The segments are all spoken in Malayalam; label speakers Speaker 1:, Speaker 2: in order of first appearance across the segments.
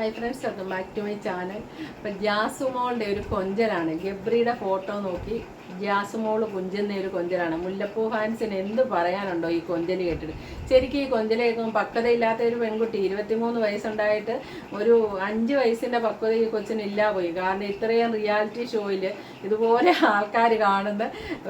Speaker 1: Hi friends welcome back to my channel ഇപ്പം ജാസുമോളുടെ ഒരു കൊഞ്ചലാണ് ഗബ്രിയുടെ ഫോട്ടോ നോക്കി. ജാസുമോൾ കുഞ്ചുന്ന ഒരു കൊഞ്ചലാണ് മുല്ലപ്പൂ ഫാൻസിന് എന്ത് പറയാനുണ്ടോ ഈ കൊഞ്ചൽ കേട്ടിട്ട്? ശരിക്കും ഈ കൊഞ്ചലേക്കും പക്വതയില്ലാത്ത ഒരു പെൺകുട്ടി ഇരുപത്തിമൂന്ന് വയസ്സുണ്ടായിട്ട് ഒരു അഞ്ച് വയസ്സിന്റെ പക്വത ഈ കൊച്ചിന് ഇല്ലാ പോയി. കാരണം ഇത്രയും റിയാലിറ്റി ഷോയിൽ ഇതുപോലെ ആൾക്കാർ കാണുന്ന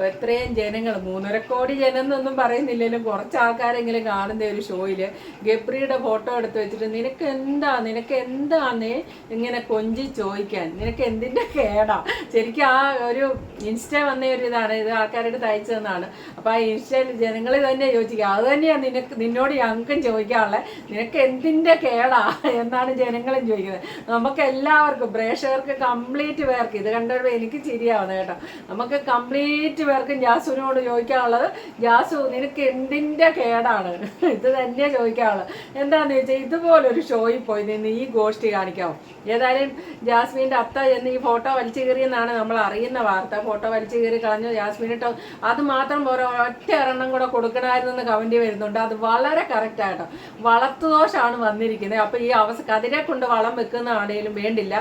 Speaker 1: എത്രയും ജനങ്ങൾ മൂന്നര കോടി ജനം എന്നൊന്നും പറയുന്നില്ലെങ്കിലും കുറച്ച് ആൾക്കാരെങ്കിലും കാണുന്ന ഒരു ഷോയിൽ ഗബ്രിയുടെ ഫോട്ടോ എടുത്ത് വെച്ചിട്ട് നിനക്ക് എന്താ നിനക്ക് എന്താന്നേ ഇങ്ങനെ കൊഞ്ചി ചോദിക്കാൻ? നിനക്ക് എന്തിന്റെ കേടാ? ശരിക്കും ആ ഒരു ഇൻസ്റ്റ വന്ന ഒരു ഇതാണ് ഇത് ആൾക്കാരോട് തയ്ച്ചു തന്നാണ് അപ്പോൾ ആ ഇൻസ്റ്റയിൽ ജനങ്ങൾ തന്നെ ചോദിക്കുക അത് തന്നെയാണ് നിനക്ക് നിന്നോട് ഞങ്ങൾക്കും ചോദിക്കാനുള്ളത് നിനക്ക് എന്തിന്റെ കേടാ എന്നാണ് ജനങ്ങളും ചോദിക്കുന്നത്. നമുക്ക് എല്ലാവർക്കും പ്രേക്ഷകർക്ക് കംപ്ലീറ്റ് പേർക്ക് ഇത് കണ്ടപ്പോൾ എനിക്ക് ചിരിയാവുന്നത് കേട്ടോ. നമുക്ക് കംപ്ലീറ്റ് പേർക്കും ജാസുവിനോട് ചോദിക്കാനുള്ളത് ജാസു നിനക്ക് എന്തിന്റെ കേടാണ്? ഇത് തന്നെ ചോദിക്കാനുള്ളത്. എന്താണെന്ന് ചോദിച്ചാൽ ഇതുപോലൊരു ഷോയിൽ പോയി നിന്ന് ഈ ഗോഷ്ടി കാണിക്കാവും. ഏതായാലും ജാസ്മിന്റെ അത്ത എന്ന് ഈ ഫോട്ടോ വലിച്ചു കയറിയെന്നാണ് നമ്മൾ അറിയുന്ന വാർത്ത. ഫോട്ടോ വലിച്ചു കയറി കളഞ്ഞു. ജാസ്മിനിട്ടോ അത് മാത്രം പോരാ ഒറ്റ എണ്ണം കൂടെ കൊടുക്കണമായിരുന്നെന്ന് കമന്റ് വരുന്നുണ്ട്. അത് വളരെ കറക്റ്റ് ആട്ടോ. വളർത്തുദോഷമാണ് വന്നിരിക്കുന്നത്. അപ്പോൾ ഈ അവസ കതിരെ കൊണ്ട് വളം വെക്കുന്നതാണേലും വേണ്ടില്ല.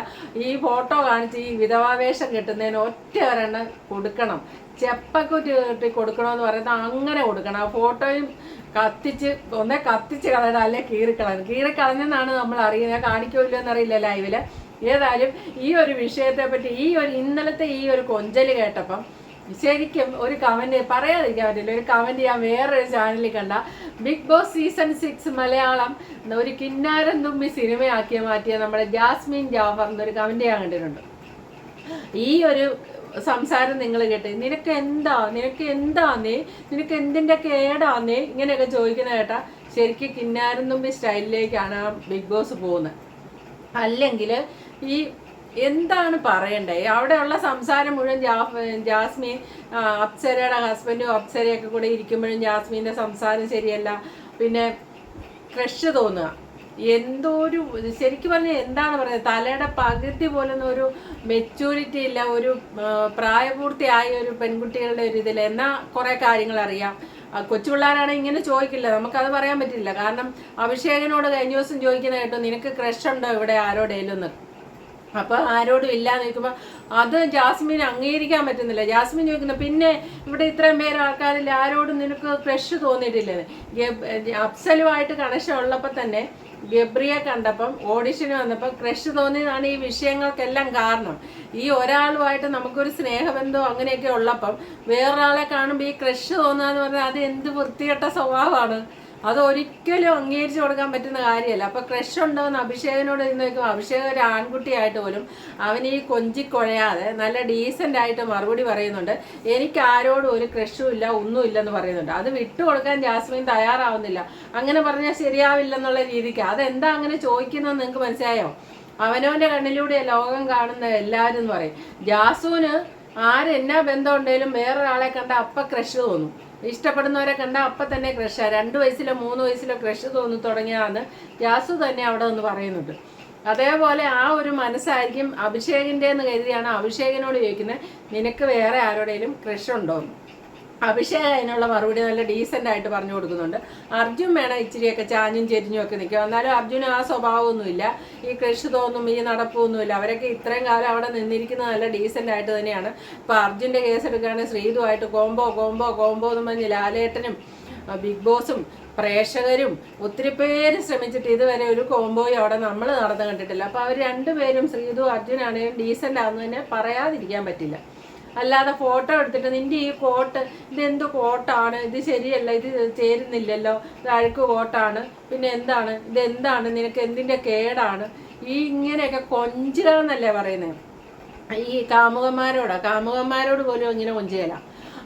Speaker 1: ഈ ഫോട്ടോ കാണിച്ച് ഈ വിധവാവേഷം കിട്ടുന്നതിന് ഒറ്റ ഒരെണ്ണം കൊടുക്കണം. ചെപ്പക്കുറ്റി കെട്ടി കൊടുക്കണമെന്ന് പറയുന്നത് അങ്ങനെ കൊടുക്കണം. ആ ഫോട്ടോയും കത്തിച്ച് ഒന്നേ കത്തിച്ച് കളയണം അല്ലെ കീറിക്കളയണം. കീറിക്കളഞ്ഞെന്നാണ് നമ്മൾ അറിയുന്നത് കാണിക്കുമല്ലോ എന്നറിയില്ല ലൈവിൽ ഏതായാലും ഈ ഒരു വിഷയത്തെ പറ്റി ഈ ഒരു ഇന്നലത്തെ ഈ ഒരു കൊഞ്ചൽ കേട്ടപ്പം ശരിക്കും ഒരു കമന്റ് പറയാതിരിക്കാൻ പറ്റില്ല. ഒരു കമന്റ് ഞാൻ വേറൊരു ചാനലിൽ കണ്ട Bigg Boss season six Malayalam ഒരു കിന്നാരം തുമ്പി സിനിമയാക്കി മാറ്റിയ നമ്മുടെ ജാസ്മിൻ ജാഫർ എന്നൊരു കമന്റ് ഞാൻ കണ്ടിട്ടുണ്ട്. ഈ ഒരു സംസാരം നിങ്ങൾ കേട്ട് നിനക്ക് എന്താ? നിനക്ക് എന്താന്നേ? നിനക്ക് എന്തിന്റെ കേടാന്നേ? ഇങ്ങനെയൊക്കെ ചോദിക്കുന്ന കേട്ടാ ശരിക്കും കിന്നാരം തുമ്പി സ്റ്റൈലിലേക്കാണ് ബിഗ് ബോസ് പോകുന്നത്. അല്ലെങ്കിൽ ഈ എന്താണ് പറയണ്ടേ? അവിടെയുള്ള സംസാരം മുഴുവൻ ജാസ്മിൻ അപ്സരയുടെ ഹസ്ബൻഡും അപ്സരയൊക്കെ കൂടെ ഇരിക്കുമ്പോഴും ജാസ്മിന്റെ സംസാരം ശരിയല്ല. പിന്നെ ക്രഷ് തോന്നുക. എന്തോ ഒരു ശരിക്കും പറഞ്ഞാൽ എന്താണ് പറയുന്നത്? തലയുടെ പകുതി പോലൊന്നും ഒരു മെച്യൂരിറ്റി ഇല്ല ഒരു പ്രായപൂർത്തിയായ ഒരു പെൺകുട്ടികളുടെ ഒരു ഇതിൽ എന്നാൽ കുറേ കാര്യങ്ങൾ അറിയാം. കൊച്ചു പിള്ളേരാണെങ്കിൽ ഇങ്ങനെ ചോദിക്കില്ല. നമുക്കത് പറയാൻ പറ്റില്ല. കാരണം അഭിഷേകനോട് കഴിഞ്ഞ ദിവസം ചോദിക്കുന്ന കേട്ടോ നിനക്ക് ക്രഷ് ഉണ്ടോ ഇവിടെ? ആരോടേലും അപ്പൊ ആരോടും ഇല്ലാന്ന് ചോദിക്കുമ്പോൾ അത് ജാസ്മിൻ അംഗീകരിക്കാൻ പറ്റുന്നില്ല. ജാസ്മിൻ ചോദിക്കുന്നു പിന്നെ ഇവിടെ ഇത്രയും പേര് ആൾക്കാരിൽ ആരോടും നിനക്ക് ക്രഷ് തോന്നിയിട്ടില്ലെന്ന്? അഫ്സലുമായിട്ട് കണക്ഷൻ ഉള്ളപ്പോൾ തന്നെ ഗബ്രിയെ കണ്ടപ്പം ഓഡിഷന് വന്നപ്പോൾ ക്രഷ് തോന്നിയതാണ് ഈ വിഷയങ്ങൾക്കെല്ലാം കാരണം. ഈ ഒരാളുമായിട്ട് നമുക്കൊരു സ്നേഹബന്ധം അങ്ങനെയൊക്കെ ഉള്ളപ്പം വേറൊരാളെ കാണുമ്പോൾ ഈ ക്രഷ് തോന്നുക എന്ന് പറഞ്ഞാൽ അത് എന്ത് വൃത്തികെട്ട സ്വഭാവമാണ്? അത് ഒരിക്കലും അംഗീകരിച്ചു കൊടുക്കാൻ പറ്റുന്ന കാര്യമല്ല. അപ്പൊ ക്രഷ് ഉണ്ടോന്ന് അഭിഷേകനോട് ഇരുന്ന് നോക്കും അഭിഷേക് ഒരു ആൺകുട്ടിയായിട്ട് പോലും അവൻ ഈ കൊഞ്ചിക്കൊഴയാതെ നല്ല ഡീസന്റ് ആയിട്ട് മറുപടി പറയുന്നുണ്ട്. എനിക്ക് ആരോടും ഒരു ക്രഷും ഇല്ല ഒന്നും ഇല്ലെന്ന് പറയുന്നുണ്ട്. അത് വിട്ടുകൊടുക്കാൻ ജാസ്മിൻ തയ്യാറാവുന്നില്ല. അങ്ങനെ പറഞ്ഞാൽ ശരിയാവില്ലെന്നുള്ള രീതിക്ക്. അതെന്താ അങ്ങനെ ചോദിക്കുന്നതെന്ന് നിങ്ങൾക്ക് മനസ്സിലായോ? അവനവന്റെ കണ്ണിലൂടെ ലോകം കാണുന്ന എല്ലാവരും എന്ന് പറയും ജാസുവിന് ആരെന്നാ ബന്ധം ഉണ്ടെങ്കിലും വേറൊരാളെ കണ്ട അപ്പ ക്രഷ് തോന്നും. ഇഷ്ടപ്പെടുന്നവരെ കണ്ട അപ്പം തന്നെ ക്രഷാണ് രണ്ട് വയസ്സിലോ മൂന്ന് വയസ്സിലോ ക്രഷ് തോന്നി തുടങ്ങിയതാണ് ജാസു തന്നെ അവിടെ ഒന്ന് പറയുന്നുണ്ട്. അതേപോലെ ആ ഒരു മനസ്സായിരിക്കും അഭിഷേകിന്റെ എന്ന് കരുതിയാണ് അഭിഷേകിനോട് ചോദിക്കുന്നത് നിനക്ക് വേറെ ആരോടെങ്കിലും ക്രഷ് ഉണ്ടോ എന്ന് അഭിഷേക് അതിനുള്ള മറുപടി നല്ല ഡീസെന്റ് ആയിട്ട് പറഞ്ഞു കൊടുക്കുന്നുണ്ട്. അർജുൻ വേണം ഇച്ചിരിയൊക്കെ ചാഞ്ഞും ചെരിഞ്ഞും ഒക്കെ നിൽക്കും എന്നാലും അർജുന് ആ സ്വഭാവമൊന്നുമില്ല. ഈ കൃഷി തോന്നും ഈ നടപ്പൊന്നുമില്ല. അവരൊക്കെ ഇത്രയും കാലം അവിടെ നിന്നിരിക്കുന്നത് നല്ല ഡീസെന്റ് ആയിട്ട് തന്നെയാണ്. ഇപ്പോൾ അർജുന്റെ കേസ് എടുക്കുകയാണെങ്കിൽ ശ്രീതുമായിട്ട് കോംബോ കോംബോ കോംബോ എന്ന് പറഞ്ഞ് ലാലേട്ടനും ബിഗ് ബോസും പ്രേക്ഷകരും ഒത്തിരി പേര് ശ്രമിച്ചിട്ട് ഇതുവരെ ഒരു കോംബോയും അവിടെ നമ്മൾ നടന്നു കണ്ടിട്ടില്ല. അപ്പോൾ അവർ രണ്ടുപേരും ശ്രീതു അർജുനാണെങ്കിലും ഡീസന്റ് ആണെന്ന് തന്നെ പറയാതിരിക്കാൻ പറ്റില്ല. അല്ലാതെ ഫോട്ടോ എടുത്തിട്ട് നിന്റെ ഈ കോട്ട് ഇതെന്ത് കോട്ടാണ് ഇത് ശരിയല്ല ഇത് ചേരുന്നില്ലല്ലോ. ഇത് അഴുക്ക് കോട്ടാണ് പിന്നെ എന്താണ്? ഇത് എന്താണ് നിനക്ക് എന്തിന്റെ കേടാണ്? ഈ ഇങ്ങനെയൊക്കെ കൊഞ്ചിലെന്നല്ലേ പറയുന്നത് ഈ കാമുകന്മാരോടാ കാമുകന്മാരോട് പോലും ഇങ്ങനെ കൊഞ്ചിയല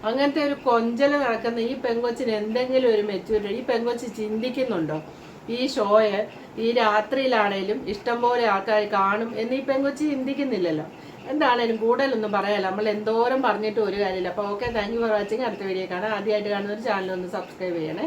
Speaker 1: അങ്ങനത്തെ ഒരു കൊഞ്ചൽ നടക്കുന്ന ഈ പെങ്കൊച്ചിന് എന്തെങ്കിലും ഒരു മെച്ചൂരിറ്റി ഈ പെങ്കൊച്ച് ചിന്തിക്കുന്നുണ്ടോ? ഈ ഷോയെ ഈ രാത്രിയിലാണേലും ഇഷ്ടംപോലെ ആൾക്കാർ കാണും എന്ന് പെങ്കൊച്ച് ചിന്തിക്കുന്നില്ലല്ലോ. എന്താണേലും കൂടുതലൊന്നും പറയാല്ല. നമ്മൾ എന്തോരം പറഞ്ഞിട്ട് ഒരു കാര്യമില്ല. അപ്പോൾ okay thank you for watching അടുത്ത വീഡിയോ കാണാം. ആദ്യമായിട്ട് കാണുന്ന ഒരു ചാനൽ ഒന്ന് സബ്സ്ക്രൈബ് ചെയ്യണേ.